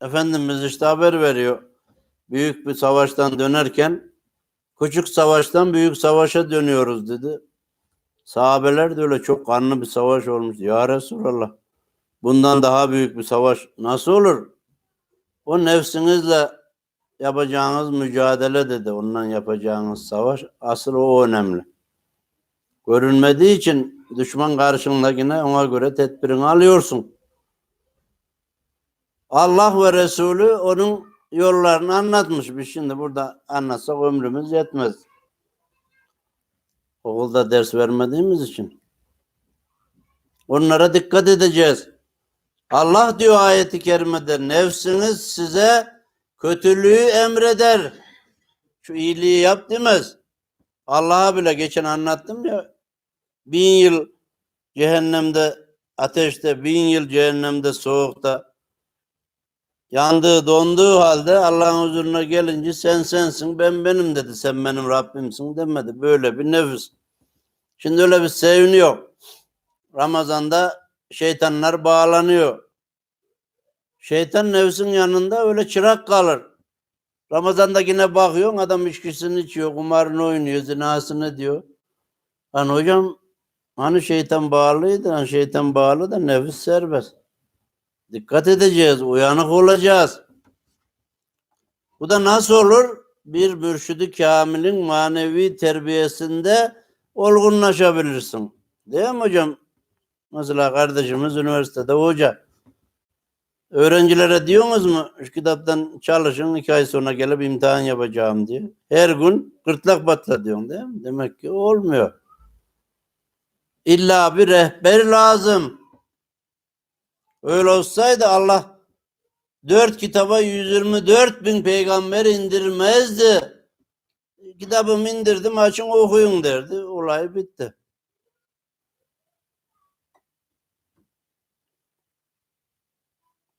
Efendimiz işte haber veriyor. Büyük bir savaştan dönerken küçük savaştan büyük savaşa dönüyoruz dedi. Sahabeler de öyle çok kanlı bir savaş olmuş. Ya Resulallah bundan daha büyük bir savaş nasıl olur? O nefsinizle yapacağınız mücadele dedi. Ondan yapacağınız savaş. Asıl o önemli. Görünmediği için düşman karşındakine ona göre tedbirini alıyorsun. Allah ve Resulü onun yollarını anlatmış. Biz şimdi burada anlatsak ömrümüz yetmez. Okulda ders vermediğimiz için. Onlara dikkat edeceğiz. Allah diyor ayeti kerimede nefsiniz size kötülüğü emreder. Şu iyiliği yap demez. Allah'a bile geçen anlattım ya bin yıl cehennemde ateşte bin yıl cehennemde soğukta yandığı donduğu halde Allah'ın huzuruna gelince sen sensin ben benim dedi sen benim Rabbimsin demedi böyle bir nefis. Şimdi öyle bir seviniyor. Ramazan'da şeytanlar bağlanıyor. Şeytan nefsin yanında öyle çırak kalır. Ramazan'da yine bakıyorsun adam içkisini içiyor, kumarını oynuyor, zinasını diyor. Hani hocam hani şeytan bağlıydı, hani şeytan bağlı da nefis serbest. Dikkat edeceğiz, uyanık olacağız. Bu da nasıl olur? Bir mürşidi kamilin manevi terbiyesinde olgunlaşabilirsin. Değil mi hocam? Mesela kardeşimiz üniversitede hoca. Öğrencilere diyorsunuz mu şu kitaptan çalışın iki ay sonra gelip imtihan yapacağım diye. Her gün gırtlak patla diyorsun değil mi? Demek ki olmuyor. İlla bir rehber lazım. Öyle olsaydı Allah dört kitaba 124 bin peygamber indirmezdi. Kitabımı indirdim açın okuyun derdi. Olay bitti.